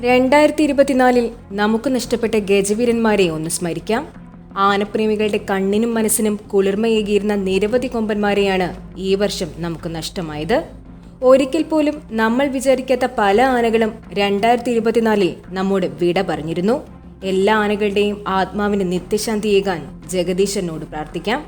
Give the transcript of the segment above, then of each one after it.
രണ്ടായിരത്തി ഇരുപത്തിനാലിൽ നമുക്ക് നഷ്ടപ്പെട്ട ഗജവീരന്മാരെ ഒന്ന് സ്മരിക്കാം. ആനപ്രേമികളുടെ കണ്ണിനും മനസ്സിനും കുളിർമയേകിയിരുന്ന നിരവധി കൊമ്പന്മാരെയാണ് ഈ വർഷം നമുക്ക് നഷ്ടമായത്. ഒരിക്കൽ പോലും നമ്മൾ വിചാരിക്കാത്ത പല ആനകളും രണ്ടായിരത്തി ഇരുപത്തിനാലിൽ നമ്മോട് വിട പറഞ്ഞിരുന്നു. എല്ലാ ആനകളുടെയും ആത്മാവിന് നിത്യശാന്തിയേകാൻ ജഗദീശനോട് പ്രാർത്ഥിക്കാം.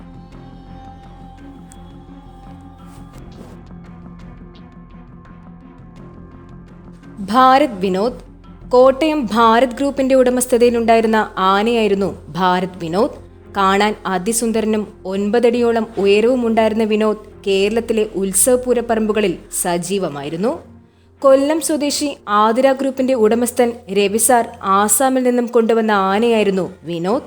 ഭാരത് വിനോദ് കോട്ടയം ഭാരത് ഗ്രൂപ്പിന്റെ ഉടമസ്ഥതയിലുണ്ടായിരുന്ന ആനയായിരുന്നു ഭാരത് വിനോദ്. കാണാൻ അതിസുന്ദരനും ഒൻപതടിയോളം ഉയരവും ഉണ്ടായിരുന്ന വിനോദ് കേരളത്തിലെ ഉത്സവപൂരപ്പറമ്പുകളിൽ സജീവമായിരുന്നു. കൊല്ലം സ്വദേശി ആതിര ഗ്രൂപ്പിന്റെ ഉടമസ്ഥൻ രവിസാർ ആസാമിൽ നിന്നും കൊണ്ടുവന്ന ആനയായിരുന്നു വിനോദ്.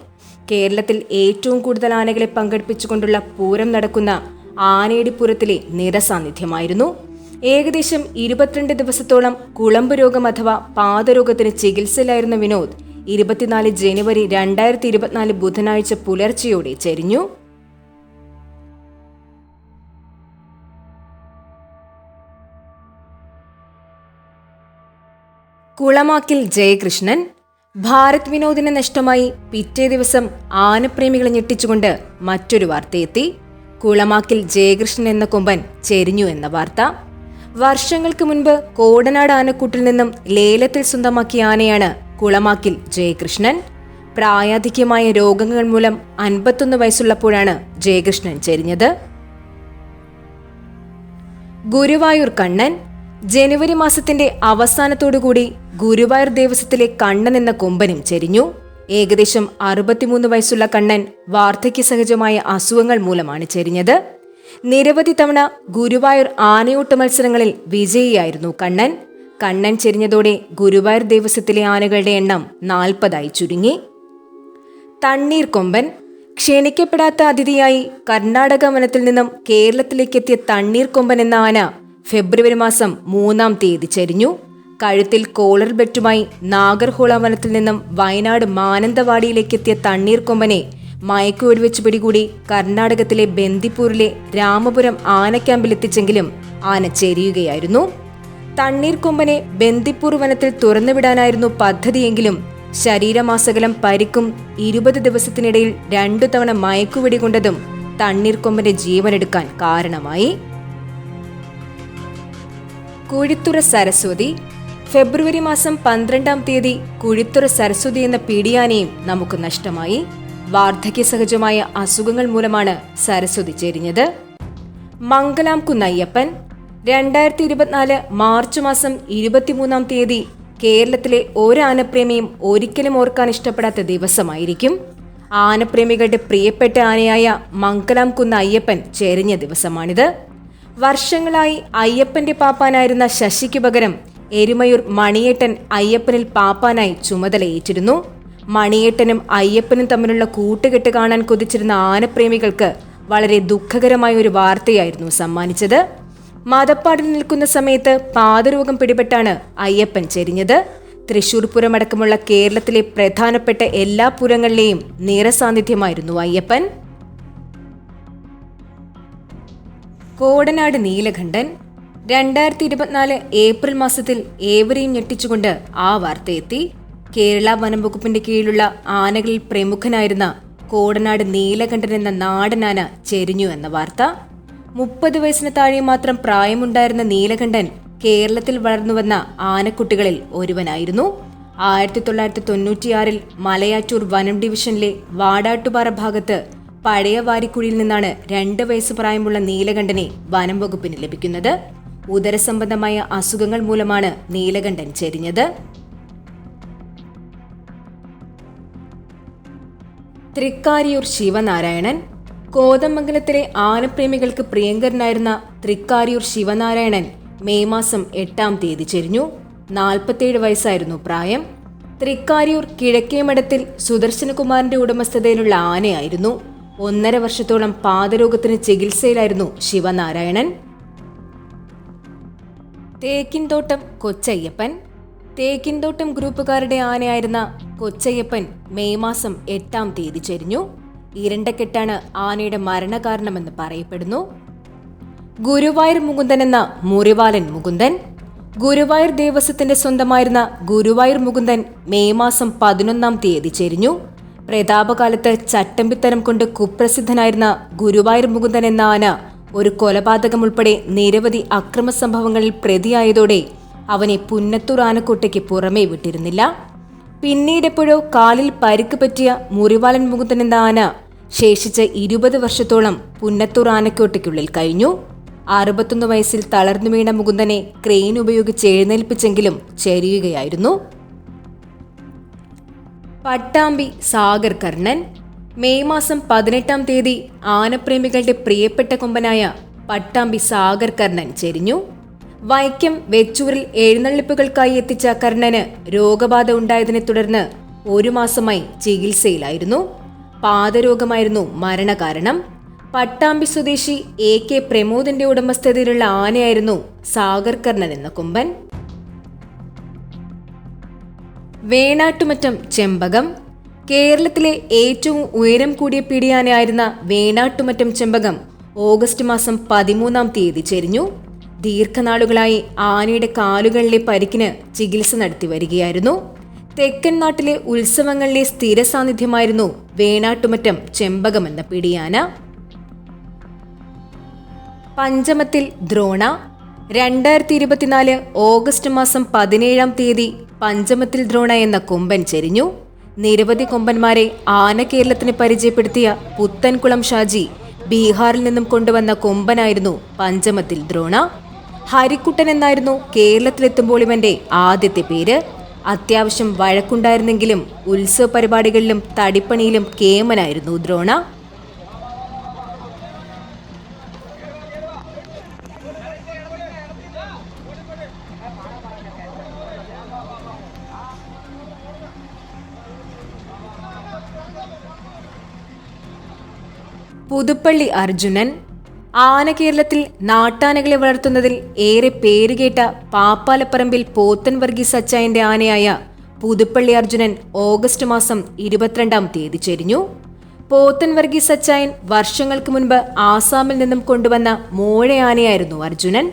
കേരളത്തിൽ ഏറ്റവും കൂടുതൽ ആനകളെ പങ്കെടുപ്പിച്ചുകൊണ്ടുള്ള പൂരം നടക്കുന്ന ആനയടിപ്പുരത്തിലെ നിറസാന്നിധ്യമായിരുന്നു ഏകദേശം ഇരുപത്തിരണ്ട് ദിവസത്തോളം കുളമ്പ് രോഗം അഥവാ പാദരോഗത്തിന് ചികിത്സയിലായിരുന്ന വിനോദ് ഇരുപത്തിനാല് ജനുവരി രണ്ടായിരത്തി ഇരുപത്തിനാല് ബുധനാഴ്ച പുലർച്ചെയോടെ ചെരിഞ്ഞു. കുളമാക്കിൽ ജയകൃഷ്ണൻ ഭാരത് വിനോദിന് നഷ്ടമായി പിറ്റേ ദിവസം ആനപ്രേമികളെ ഞെട്ടിച്ചുകൊണ്ട് മറ്റൊരു വാർത്തയെത്തി. കുളമാക്കിൽ ജയകൃഷ്ണൻ എന്ന കൊമ്പൻ ചെരിഞ്ഞു എന്ന വാർത്ത. വർഷങ്ങൾക്ക് മുൻപ് കോടനാട് ആനക്കൂട്ടിൽ നിന്നും ലേലത്തിൽ സ്വന്തമാക്കിയ ആനയാണ് കുളമാക്കിൽ ജയകൃഷ്ണൻ. പ്രായാധിക്യമായ രോഗങ്ങൾ മൂലം അൻപത്തൊന്ന് വയസ്സുള്ളപ്പോഴാണ് ജയകൃഷ്ണൻ ചെരിഞ്ഞത്. ഗുരുവായൂർ കണ്ണൻ. ജനുവരി മാസത്തിന്റെ അവസാനത്തോടുകൂടി ഗുരുവായൂർ ദേവസ്വത്തിലെ കണ്ണൻ എന്ന കൊമ്പനും ചെരിഞ്ഞു. ഏകദേശം അറുപത്തിമൂന്ന് വയസ്സുള്ള കണ്ണൻ വാർദ്ധക്യ സഹജമായ അസുഖങ്ങൾ മൂലമാണ് ചെരിഞ്ഞത്. നിരവധി തവണ ഗുരുവായൂർ ആനയോട്ട മത്സരങ്ങളിൽ വിജയിയായിരുന്നു കണ്ണൻ. കണ്ണൻ ചെരിഞ്ഞതോടെ ഗുരുവായൂർ ദേവസ്വത്തിലെ ആനകളുടെ എണ്ണം നാൽപ്പതായി ചുരുങ്ങി. തണ്ണീർ കൊമ്പൻ. ക്ഷണിക്കപ്പെടാത്ത അതിഥിയായി കർണാടക വനത്തിൽ നിന്നും കേരളത്തിലേക്കെത്തിയ തണ്ണീർ കൊമ്പൻ എന്ന ആന ഫെബ്രുവരി മാസം മൂന്നാം തീയതി ചരിഞ്ഞു. കഴുത്തിൽ കോളർ ബെറ്റുമായി നാഗർഹോള വനത്തിൽ നിന്നും വയനാട് മാനന്തവാടിയിലേക്കെത്തിയ തണ്ണീർ കൊമ്പനെ മയക്കുവെടി വെച്ച് പിടികൂടി കർണാടകത്തിലെ ബന്ദിപ്പൂരിലെ രാമപുരം ആന ക്യാമ്പിലെത്തിച്ചെങ്കിലും ആന ചെരിയുകയായിരുന്നു. തണ്ണീർക്കൊമ്പനെ ബന്ദിപ്പൂർ വനത്തിൽ തുറന്നുവിടാനായിരുന്നു പദ്ധതിയെങ്കിലും ശരീരമാസകലം പരിക്കും ഇരുപത് ദിവസത്തിനിടയിൽ രണ്ടു തവണ മയക്കുവെടി കൊണ്ടതും തണ്ണീർക്കൊമ്പന്റെ ജീവനെടുക്കാൻ കാരണമായി. കുഴിത്തുറ സരസ്വതി. ഫെബ്രുവരി മാസം പന്ത്രണ്ടാം തീയതി കുഴിത്തുറ സരസ്വതി എന്ന പീഡിയാനെയും നമുക്ക് നഷ്ടമായി. വാർദ്ധക്യ സഹജമായ അസുഖങ്ങൾ മൂലമാണ് സരസ്വതി ചെരിഞ്ഞത് മംഗലാം കുന്നയ്യപ്പൻ രണ്ടായിരത്തി ഇരുപത്തിനാല് മാർച്ച് മാസം ഇരുപത്തിമൂന്നാം തീയതി കേരളത്തിലെ ഒരാനപ്രേമിയും ഒരിക്കലും ഓർക്കാൻ ഇഷ്ടപ്പെടാത്ത ദിവസമായിരിക്കും. ആനപ്രേമികളുടെ പ്രിയപ്പെട്ട ആനയായ മംഗലാം കുന്ന അയ്യപ്പൻ ചെരിഞ്ഞ ദിവസമാണിത്. വർഷങ്ങളായി അയ്യപ്പന്റെ പാപ്പാനായിരുന്ന ശശിക്ക് പകരം എരുമയൂർ മണിയേട്ടൻ അയ്യപ്പനിൽ പാപ്പാനായി ചുമതലയേറ്റിരുന്നു. മണിയേട്ടനും അയ്യപ്പനും തമ്മിലുള്ള കൂട്ടുകെട്ട് കാണാൻ കൊതിച്ചിരുന്ന ആനപ്രേമികൾക്ക് വളരെ ദുഃഖകരമായ ഒരു വാർത്തയായിരുന്നു സമ്മാനിച്ചത്. മതപ്പാടിൽ നിൽക്കുന്ന സമയത്ത് പാദരോഗം പിടിപെട്ടാണ് അയ്യപ്പൻ ചെരിഞ്ഞത്. തൃശൂർ പുരമടക്കമുള്ള കേരളത്തിലെ പ്രധാനപ്പെട്ട എല്ലാ പുരങ്ങളിലെയും നിറസാന്നിധ്യമായിരുന്നു അയ്യപ്പൻ. കോടനാട് നീലകണ്ഠൻ രണ്ടായിരത്തി ഇരുപത്തിനാല് ഏപ്രിൽ മാസത്തിൽ ഏവരെയും ഞെട്ടിച്ചുകൊണ്ട് ആ വാർത്തയെത്തി. കേരള വനം വകുപ്പിന്റെ കീഴിലുള്ള ആനകളിൽ പ്രമുഖനായിരുന്ന കോടനാട് നീലകണ്ഠൻ എന്ന നാടനാന ചെരിഞ്ഞു എന്ന വാർത്ത. മുപ്പത് വയസ്സിന് താഴെ മാത്രം പ്രായമുണ്ടായിരുന്ന നീലകണ്ഠൻ കേരളത്തിൽ വളർന്നുവന്ന ആനക്കുട്ടികളിൽ ഒരുവനായിരുന്നു. ആയിരത്തി തൊള്ളായിരത്തി തൊണ്ണൂറ്റിയാറിൽ മലയാറ്റൂർ വനം ഡിവിഷനിലെ വാടാട്ടുപാറ ഭാഗത്ത് പഴയ വാരിക്കുഴിയിൽ നിന്നാണ് രണ്ട് വയസ്സ് പ്രായമുള്ള നീലകണ്ഠനെ വനം വകുപ്പിന് ലഭിക്കുന്നത്. ഉദരസംബന്ധമായ അസുഖങ്ങൾ മൂലമാണ് നീലകണ്ഠൻ ചെരിഞ്ഞത്. തൃക്കാരിയൂർ ശിവനാരായണൻ കോതമംഗലത്തിലെ ആനപ്രേമികൾക്ക് പ്രിയങ്കരനായിരുന്ന തൃക്കാരിയൂർ ശിവനാരായണൻ മെയ് മാസം എട്ടാം തീയതി ചെരിഞ്ഞു. നാൽപ്പത്തേഴ് വയസ്സായിരുന്നു പ്രായം. തൃക്കാരിയൂർ കിഴക്കേമഠത്തിൽ സുദർശനകുമാറിന്റെ ഉടമസ്ഥതയിലുള്ള ആനയായിരുന്നു. ഒന്നര വർഷത്തോളം പാദരോഗത്തിന് ചികിത്സയിലായിരുന്നു ശിവനാരായണൻ. തേക്കിൻതോട്ടം കൊച്ചയ്യപ്പൻ തേക്കിൻതോട്ടം ഗ്രൂപ്പുകാരുടെ ആനയായിരുന്ന കൊച്ചയ്യപ്പൻ മെയ് മാസം എട്ടാം തീയതി ചെരിഞ്ഞു. ഇരണ്ടക്കെട്ടാണ് ആനയുടെ മരണകാരണമെന്ന് പറയപ്പെടുന്നു. ഗുരുവായൂർ മുകുന്ദൻ എന്ന മുറിവാലൻ മുകുന്ദൻ. ഗുരുവായൂർ ദേവസ്വത്തിന്റെ സ്വന്തമായിരുന്ന ഗുരുവായൂർ മുകുന്ദൻ മെയ് മാസം പതിനൊന്നാം തീയതി ചെരിഞ്ഞു. പ്രതാപകാലത്ത് ചട്ടമ്പിത്തരം കൊണ്ട് കുപ്രസിദ്ധനായിരുന്ന ഗുരുവായൂർ മുകുന്ദൻ എന്ന ആന ഒരു കൊലപാതകം ഉൾപ്പെടെ നിരവധി അക്രമ സംഭവങ്ങളിൽ പ്രതിയായതോടെ അവനെ പുന്നത്തൂർ ആനക്കോട്ടയ്ക്ക് പുറമേ വിട്ടിരുന്നില്ല. പിന്നീടെപ്പോഴോ കാലിൽ പരിക്ക് പറ്റിയ മുറിവാലൻ മുകുന്ദൻ എന്ന ആന ശേഷിച്ച ഇരുപത് വർഷത്തോളം പുന്നത്തൂർ ആനക്കോട്ടയ്ക്കുള്ളിൽ കഴിഞ്ഞു. അറുപത്തൊന്ന് വയസ്സിൽ തളർന്നു വീണ മുകുന്ദനെ ക്രെയിൻ ഉപയോഗിച്ച് എഴുന്നേൽപ്പിച്ചെങ്കിലും ചരിയുകയായിരുന്നു. പട്ടാമ്പി സാഗർ കർണൻ. മെയ് മാസം പതിനെട്ടാം തീയതി ആനപ്രേമികളുടെ പ്രിയപ്പെട്ട കൊമ്പനായ പട്ടാമ്പി സാഗർ കർണൻ ചെരിഞ്ഞു. വൈക്കം വെച്ചൂരിൽ എഴുന്നള്ളിപ്പുകൾക്കായി എത്തിച്ച കർണന് രോഗബാധ ഉണ്ടായതിനെ തുടർന്ന് ഒരു മാസമായി ചികിത്സയിലായിരുന്നു. പാദരോഗമായിരുന്നു മരണകാരണം. പട്ടാമ്പി സ്വദേശി എ കെ പ്രമോദിന്റെ ഉടമസ്ഥതയിലുള്ള ആനയായിരുന്നു സാഗർ കർണൻ എന്ന കൊമ്പൻ. വേണാട്ടുമറ്റം ചെമ്പകം. കേരളത്തിലെ ഏറ്റവും ഉയരം കൂടിയ പിടിയാനയായിരുന്ന വേണാട്ടുമറ്റം ചെമ്പകം ഓഗസ്റ്റ് മാസം പതിമൂന്നാം തീയതി ചെരിഞ്ഞു. ദീർഘനാളുകളായി ആനയുടെ കാലുകളിലെ പരിക്കിന് ചികിത്സ നടത്തി വരികയായിരുന്നു. തെക്കൻ നാട്ടിലെ ഉത്സവങ്ങളിലെ സ്ഥിര സാന്നിധ്യമായിരുന്നു വേണാട്ടുമറ്റം ചെമ്പകം എന്ന പിടിയാന. പഞ്ചമത്തിൽ ദ്രോണ. രണ്ടായിരത്തി ഇരുപത്തിനാല് ഓഗസ്റ്റ് മാസം പതിനേഴാം തീയതി പഞ്ചമത്തിൽ ദ്രോണ എന്ന കൊമ്പൻ ചെരിഞ്ഞു. നിരവധി കൊമ്പന്മാരെ ആന കേരളത്തിന് പരിചയപ്പെടുത്തിയ പുത്തൻകുളം ഷാജി ബീഹാറിൽ നിന്നും കൊണ്ടുവന്ന കൊമ്പനായിരുന്നു പഞ്ചമത്തിൽ ദ്രോണ. ഹരിക്കുട്ടൻ എന്നായിരുന്നു കേരളത്തിലെത്തുമ്പോൾ ഇവന്റെ ആദ്യത്തെ പേര്. അത്യാവശ്യം വഴക്കുണ്ടായിരുന്നെങ്കിലും ഉത്സവ പരിപാടികളിലും തടിപ്പണിയിലും കേമനായിരുന്നു ദ്രോണ. പുതുപ്പള്ളി അർജുനൻ ആന കേരളത്തിൽ നാട്ടാനകളെ വളർത്തുന്നതിൽ ഏറെ പേരുകേട്ട പാപ്പാലപ്പറമ്പിൽ പോത്തൻ വർഗീസ് അച്ചായന്റെ ആനയായ പുതുപ്പള്ളി അർജുനൻ ഓഗസ്റ്റ് മാസം ഇരുപത്തിരണ്ടാം തീയതി ചെരിഞ്ഞു. പോത്തൻ വർഗീസ് അച്ചായൻ വർഷങ്ങൾക്ക് മുൻപ് ആസാമിൽ നിന്നും കൊണ്ടുവന്ന മോഴയാനയായിരുന്നു അർജുനൻ.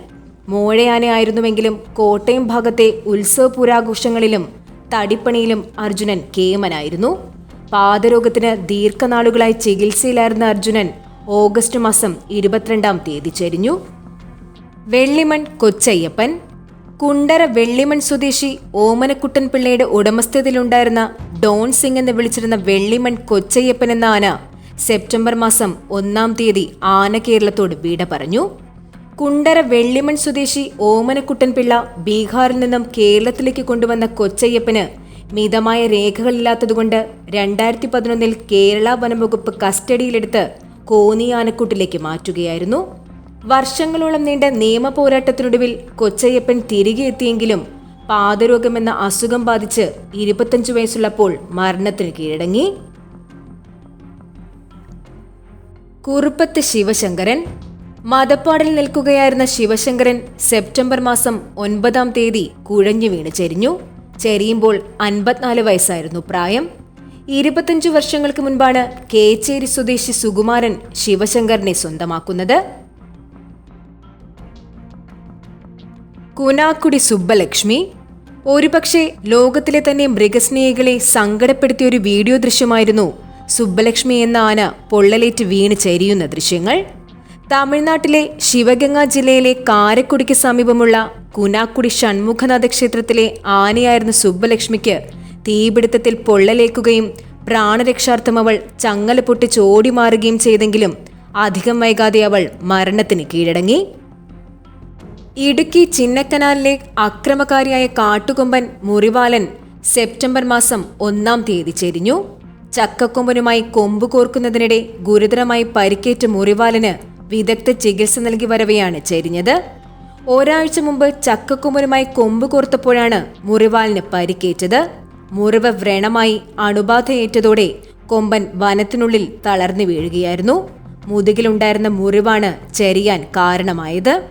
മോഴയാനയായിരുന്നുവെങ്കിലും കോട്ടയം ഭാഗത്തെ ഉത്സവ പുരാഘോഷങ്ങളിലും തടിപ്പണിയിലും അർജുനൻ കേമനായിരുന്നു. പാദരോഗത്തിന് ദീർഘനാളുകളായി ചികിത്സയിലായിരുന്ന അർജുനൻ ഓഗസ്റ്റ് മാസം ഇരുപത്തിരണ്ടാം തീയതി ചെരിഞ്ഞു. വെള്ളിമൺ കൊച്ചയ്യപ്പൻ കുണ്ടര വെള്ളിമൺ സ്വദേശി ഓമനക്കുട്ടൻ പിള്ളയുടെ ഉടമസ്ഥതയിലുണ്ടായിരുന്ന ഡോൺ സിംഗ് എന്ന് വിളിച്ചിരുന്ന വെള്ളിമൺ കൊച്ചയ്യപ്പൻ എന്ന ആന സെപ്റ്റംബർ മാസം ഒന്നാം തീയതി ആന കേരളത്തോട് വിട പറഞ്ഞു. കുണ്ടര വെള്ളിമൺ സ്വദേശി ഓമനക്കുട്ടൻ പിള്ള ബീഹാറിൽ നിന്നും കേരളത്തിലേക്ക് കൊണ്ടുവന്ന കൊച്ചയ്യപ്പന് മിതമായ രേഖകളില്ലാത്തതുകൊണ്ട് രണ്ടായിരത്തി പതിനൊന്നിൽ കേരള വനംവകുപ്പ് കസ്റ്റഡിയിലെടുത്ത് കോന്നി ആനക്കൂട്ടിലേക്ക് മാറ്റുകയായിരുന്നു. വർഷങ്ങളോളം നീണ്ട നിയമ പോരാട്ടത്തിനൊടുവിൽ കൊച്ചയ്യപ്പൻ തിരികെ എത്തിയെങ്കിലും പാദരോഗമെന്ന അസുഖം ബാധിച്ച് ഇരുപത്തഞ്ചു വയസ്സുള്ളപ്പോൾ മരണത്തിന് കീഴടങ്ങി. കുറുപ്പത്ത് ശിവശങ്കരൻ. മതപ്പാടിൽ നിൽക്കുകയായിരുന്ന ശിവശങ്കരൻ സെപ്റ്റംബർ മാസം ഒൻപതാം തീയതി കുഴഞ്ഞു വീണ് ചെരിഞ്ഞു. ചെരിയുമ്പോൾ അൻപത്തിനാല് വയസ്സായിരുന്നു പ്രായം. ഇരുപത്തഞ്ചു വർഷങ്ങൾക്ക് മുൻപാണ് കേച്ചേരി സ്വദേശി സുകുമാരൻ ശിവശങ്കറിനെ സ്വന്തമാക്കുന്നത്. കുനാക്കുടി സുബ്ബലക്ഷ്മി ഒരുപക്ഷെ ലോകത്തിലെ തന്നെ മൃഗസ്നേഹികളെ സങ്കടപ്പെടുത്തിയ ഒരു വീഡിയോ ദൃശ്യമായിരുന്നു സുബ്ബലക്ഷ്മി എന്ന ആന പൊള്ളലേറ്റ് വീണ് ചരിയുന്ന ദൃശ്യങ്ങൾ. തമിഴ്നാട്ടിലെ ശിവഗംഗ ജില്ലയിലെ കാരക്കുടിക്ക് സമീപമുള്ള കുനാക്കുടി ഷൺമുഖനാഥ ക്ഷേത്രത്തിലെ ആനയായിരുന്ന സുബ്ബലക്ഷ്മിക്ക് തീപിടുത്തത്തിൽ പൊള്ളലേക്കുകയും പ്രാണരക്ഷാർത്ഥം അവൾ ചങ്ങല പൊട്ടിച്ച് ഓടി മാറുകയും ചെയ്തെങ്കിലും അധികം വൈകാതെ അവൾ മരണത്തിന് കീഴടങ്ങി. ഇടുക്കി ചിന്നക്കനാലിലെ അക്രമകാരിയായ കാട്ടുകൊമ്പൻ മുറിവാലൻ സെപ്റ്റംബർ മാസം ഒന്നാം തീയതി ചെരിഞ്ഞു. ചക്കക്കൊമ്പനുമായി കൊമ്പ് കോർക്കുന്നതിനിടെ ഗുരുതരമായി പരിക്കേറ്റ മുറിവാലന് വിദഗ്ധ ചികിത്സ നൽകി വരവെയാണ് ചെരിഞ്ഞത്. ഒരാഴ്ച മുമ്പ് ചക്കക്കൊമ്പനുമായി കൊമ്പ് കോർത്തപ്പോഴാണ് മുറിവാലിന് പരിക്കേറ്റത്. മുറിവ് വ്രണമായി അണുബാധയേറ്റതോടെ കൊമ്പൻ വനത്തിനുള്ളിൽ തളർന്നു വീഴുകയായിരുന്നു. മുതുകിലുണ്ടായിരുന്ന മുറിവാണ് ചെരിയാൻ കാരണമായത്.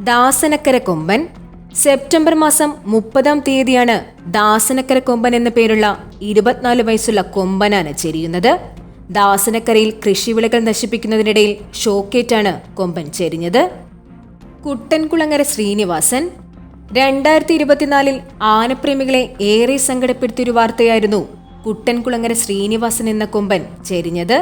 ദാസനക്കര കൊമ്പൻ. സെപ്റ്റംബർ മാസം മുപ്പതാം തീയതിയാണ് ദാസനക്കര കൊമ്പൻ എന്ന പേരുള്ള ഇരുപത്തിനാല് വയസ്സുള്ള കൊമ്പനാണ് ചെരിയുന്നത്. ദാസനക്കരയിൽ കൃഷിവിളകൾ നശിപ്പിക്കുന്നതിനിടയിൽ ഷോക്കേറ്റാണ് കൊമ്പൻ ചെരിഞ്ഞത്. കുട്ടൻകുളങ്ങര ശ്രീനിവാസൻ. രണ്ടായിരത്തി ഇരുപത്തിനാലിൽ ആനപ്രേമികളെ ഏറെ സങ്കടപ്പെടുത്തിയൊരു വാർത്തയായിരുന്നു കുട്ടൻകുളങ്ങര ശ്രീനിവാസൻ എന്ന കൊമ്പൻ ചെരിഞ്ഞത്.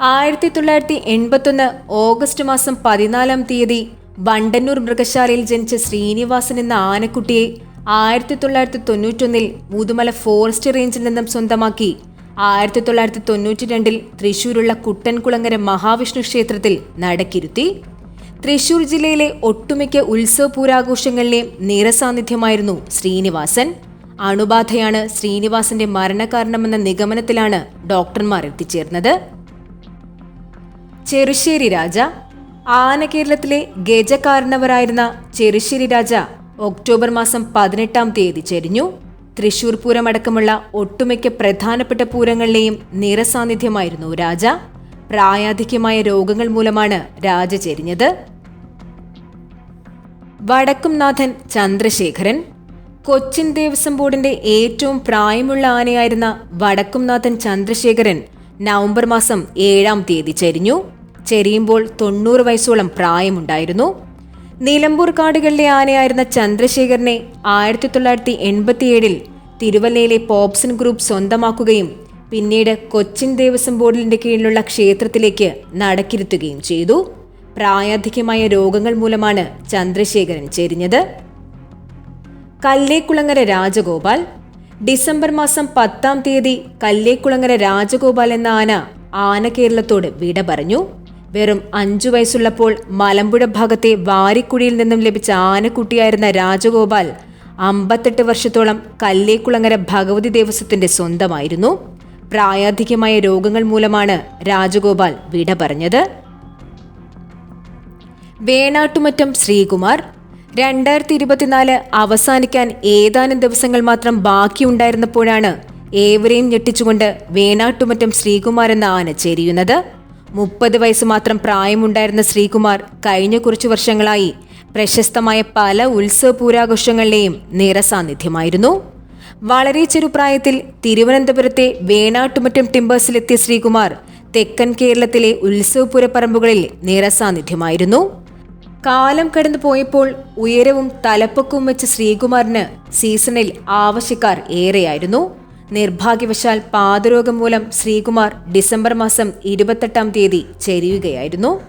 ആയിരത്തി തൊള്ളായിരത്തി എൺപത്തൊന്ന് ഓഗസ്റ്റ് മാസം പതിനാലാം തീയതി വണ്ടന്നൂർ മൃഗശാലയിൽ ജനിച്ച ശ്രീനിവാസൻ എന്ന ആനക്കുട്ടിയെ ആയിരത്തി തൊള്ളായിരത്തി തൊണ്ണൂറ്റൊന്നിൽ മുതുമല ഫോറസ്റ്റ് റേഞ്ചിൽ നിന്നും സ്വന്തമാക്കി. ആയിരത്തി തൊള്ളായിരത്തി തൊണ്ണൂറ്റി രണ്ടിൽ തൃശൂരുള്ള കുട്ടൻകുളങ്ങര മഹാവിഷ്ണു ക്ഷേത്രത്തിൽ നടക്കിരുത്തി. തൃശൂർ ജില്ലയിലെ ഒട്ടുമിക്ക ഉത്സവ പൂരാഘോഷങ്ങളിലെയും നിറസാന്നിധ്യമായിരുന്നു ശ്രീനിവാസൻ. അണുബാധയാണ് ശ്രീനിവാസന്റെ മരണകാരണമെന്ന നിഗമനത്തിലാണ് ഡോക്ടർമാർ എത്തിച്ചേർന്നത്. ചെറുശ്ശേരി രാജ ആനകേരളത്തിലെ ഗജകാരണവരായിരുന്ന ചെറുശ്ശേരി രാജ ഒക്ടോബർ മാസം പതിനെട്ടാം തീയതി ചെരിഞ്ഞു. തൃശൂർ പൂരമടക്കമുള്ള ഒട്ടുമിക്ക പ്രധാനപ്പെട്ട പൂരങ്ങളിലെയും നിറസാന്നിധ്യമായിരുന്നു രാജ. പ്രായാധിക്യമായ രോഗങ്ങൾ മൂലമാണ് രാജ ചെരിഞ്ഞത്. വടക്കുംനാഥൻ ചന്ദ്രശേഖരൻ കൊച്ചിൻ ദേവസ്വം ബോർഡിന്റെ ഏറ്റവും പ്രായമുള്ള ആനയായിരുന്ന വടക്കുംനാഥൻ ചന്ദ്രശേഖരൻ നവംബർ മാസം ഏഴാം തീയതി ചെരിഞ്ഞു. ചെരിയുമ്പോൾ തൊണ്ണൂറ് വയസ്സോളം പ്രായമുണ്ടായിരുന്നു. നിലമ്പൂർ കാടുകളിലെ ആനയായിരുന്ന ചന്ദ്രശേഖരനെ ആയിരത്തി തൊള്ളായിരത്തി എൺപത്തിയേഴിൽ തിരുവല്ലയിലെ പോപ്സൺ ഗ്രൂപ്പ് സ്വന്തമാക്കുകയും പിന്നീട് കൊച്ചിൻ ദേവസ്വം ബോർഡിന്റെ കീഴിലുള്ള ക്ഷേത്രത്തിലേക്ക് നടക്കിരുത്തുകയും ചെയ്തു. പ്രായാധിക്യമായ രോഗങ്ങൾ മൂലമാണ് ചന്ദ്രശേഖരൻ ചെരിഞ്ഞത്. കല്ലേക്കുളങ്ങര രാജഗോപാൽ. ഡിസംബർ മാസം പത്താം തീയതി കല്ലേക്കുളങ്ങര രാജഗോപാൽ എന്ന ആന ആന കേരളത്തോട് വിട പറഞ്ഞു. വെറും അഞ്ചു വയസ്സുള്ളപ്പോൾ മലമ്പുഴ ഭാഗത്തെ വാരിക്കുഴിയിൽ നിന്നും ലഭിച്ച ആനക്കുട്ടിയായിരുന്ന രാജഗോപാൽ അമ്പത്തെട്ട് വർഷത്തോളം കല്ലേക്കുളങ്ങര ഭഗവതി ദേവസ്വത്തിന്റെ സ്വന്തമായിരുന്നു. പ്രായാധിക്യമായ രോഗങ്ങൾ മൂലമാണ് രാജഗോപാൽ വിട പറഞ്ഞത്. വേണാട്ടുമറ്റം ശ്രീകുമാർ രണ്ടായിരത്തി ഇരുപത്തിനാല് അവസാനിക്കാൻ ഏതാനും ദിവസങ്ങൾ മാത്രം ബാക്കിയുണ്ടായിരുന്നപ്പോഴാണ് ഏവരെയും ഞെട്ടിച്ചുകൊണ്ട് വേണാട്ടുമറ്റം ശ്രീകുമാർ എന്ന ആന ചേരിയുന്നത്. മുപ്പത് വയസ്സ് മാത്രം പ്രായമുണ്ടായിരുന്ന ശ്രീകുമാർ കഴിഞ്ഞ കുറച്ചു വർഷങ്ങളായി പ്രശസ്തമായ പല ഉത്സവ പൂരാഘോഷങ്ങളിലെയും നിറസാന്നിധ്യമായിരുന്നു. വളരെ ചെറുപ്രായത്തിൽ തിരുവനന്തപുരത്തെ വേണാട്ടുമറ്റം ടിമ്പേഴ്സിലെത്തിയ ശ്രീകുമാർ തെക്കൻ കേരളത്തിലെ ഉത്സവപുരപ്പറമ്പുകളിൽ നിറസാന്നിധ്യമായിരുന്നു. കാലം കടന്നു പോയപ്പോൾ ഉയരവും തലപ്പൊക്കവും വെച്ച ശ്രീകുമാറിന് സീസണിൽ ആവശ്യക്കാർ ഏറെയായിരുന്നു. നിർഭാഗ്യവശാൽ പാദരോഗം മൂലം ശ്രീകുമാർ ഡിസംബർ മാസം ഇരുപത്തെട്ടാം തീയതി ചെരിയുകയായിരുന്നു.